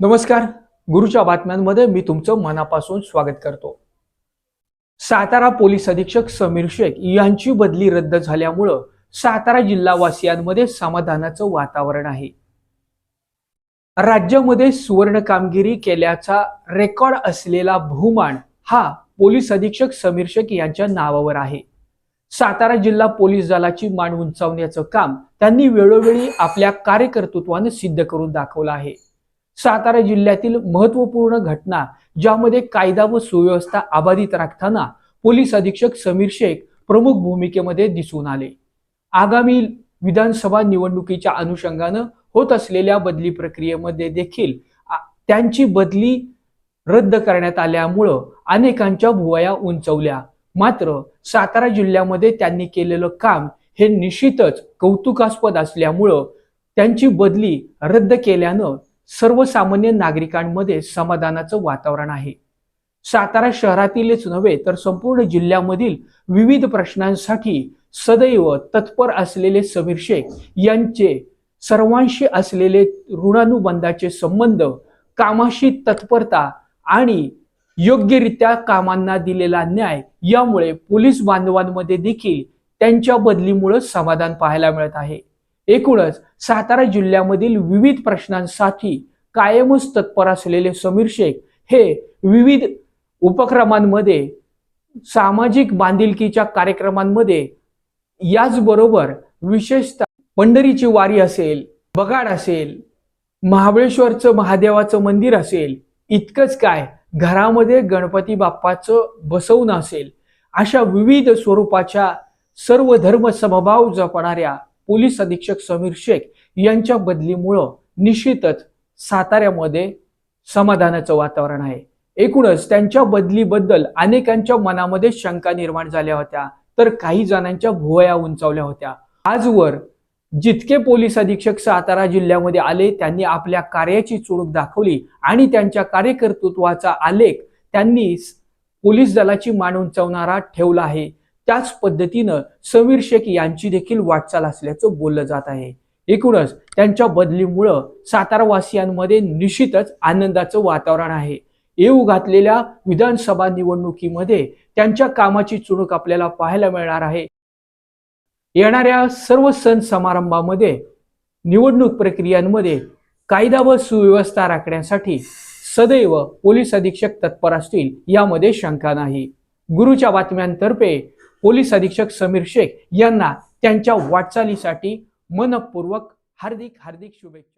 नमस्कार. गुरुच्या बातम्यांमध्ये मी तुमचं मनापासून स्वागत करतो. सातारा पोलीस अधीक्षक समीर शेख यांची बदली रद्द झाल्यामुळं सातारा जिल्हावासियांमध्ये समाधानाचं वातावरण आहे. राज्यामध्ये सुवर्ण कामगिरी केल्याचा रेकॉर्ड असलेला बहुमान हा पोलीस अधीक्षक समीर शेख यांच्या नावावर आहे. सातारा जिल्हा पोलीस दलाची मान उंचावण्याचं काम त्यांनी वेळोवेळी आपल्या कार्यकर्तृत्वानं सिद्ध करून दाखवलं आहे. सातारा जिल्ह्यातील महत्त्वपूर्ण घटना ज्यामध्ये कायदा व सुव्यवस्था अबाधित राखताना पोलीस अधीक्षक समीर शेख प्रमुख भूमिकेमध्ये दिसून आले. आगामी विधानसभा निवडणुकीच्या अनुषंगानं होत असलेल्या बदली प्रक्रियेमध्ये देखील त्यांची बदली रद्द करण्यात आल्यामुळं अनेकांच्या भुवया उंचवल्या. मात्र सातारा जिल्ह्यामध्ये त्यांनी केलेलं काम हे निश्चितच कौतुकास्पद असल्यामुळं त्यांची बदली रद्द केल्यानं सर्वसामान्य नागरिकांमध्ये समाधानाचं वातावरण आहे. सातारा शहरातीलच नव्हे तर संपूर्ण जिल्ह्यामधील विविध प्रश्नांसाठी सदैव तत्पर असलेले समीर शेख यांचे सर्वांशी असलेले ऋणानुबंधाचे संबंध कामाशी तत्परता आणि योग्यरित्या कामांना दिलेला न्याय यामुळे पोलीस बांधवांमध्ये देखील त्यांच्या बदलीमुळे समाधान पाहायला मिळत आहे. एकूणच सातारा जिल्ह्यामधील विविध प्रश्नांसाठी कायमच तत्पर असलेले समीर शेख हे विविध उपक्रमांमध्ये सामाजिक बांधिलकीच्या कार्यक्रमांमध्ये याचबरोबर विशेषतः पंढरीची वारी असेल बगाड असेल महाबळेश्वरचं महादेवाचं मंदिर असेल इतकंच काय घरामध्ये गणपती बाप्पाचं बसवणं असेल अशा विविध स्वरूपाच्या सर्व धर्म समभाव जपणाऱ्या पोलीस अधीक्षक समीर शेख यांच्या बदलीमुळं निश्चितच साताऱ्यामध्ये समाधानाचं वातावरण आहे. एकूणच त्यांच्या बदलीबद्दल अनेकांच्या मनामध्ये शंका निर्माण झाल्या होत्या. तर काही जणांच्या भुवया उंचावल्या होत्या. आजवर जितके पोलीस अधीक्षक सातारा जिल्ह्यामध्ये आले त्यांनी आपल्या कार्याची चुणूक दाखवली आणि त्यांच्या कार्यकर्तृत्वाचा आलेख त्यांनी पोलीस दलाची मान उंचावणारा ठेवला आहे. त्याच पद्धतीनं समीर शेख यांची देखील वाटचाल असल्याचं बोललं जात आहे. एकूणच त्यांच्या बदलीमुळं सातारावासियांमध्ये निश्चितच आनंदाचं वातावरण आहे. येऊ घातलेल्या विधानसभा निवडणुकीमध्ये त्यांच्या कामाची चुणूक आपल्याला पाहायला मिळणार आहे. येणाऱ्या सर्व सण समारंभामध्ये निवडणूक प्रक्रियांमध्ये कायदा व सुव्यवस्था राखण्यासाठी सदैव पोलीस अधीक्षक तत्पर असतील यामध्ये शंका नाही. गुरुच्या बातम्यांतर्फे पोलीस अधीक्षक समीर शेख यांना त्यांच्या वाटचालीसाठी मनपूर्वक हार्दिक हार्दिक शुभेच्छा.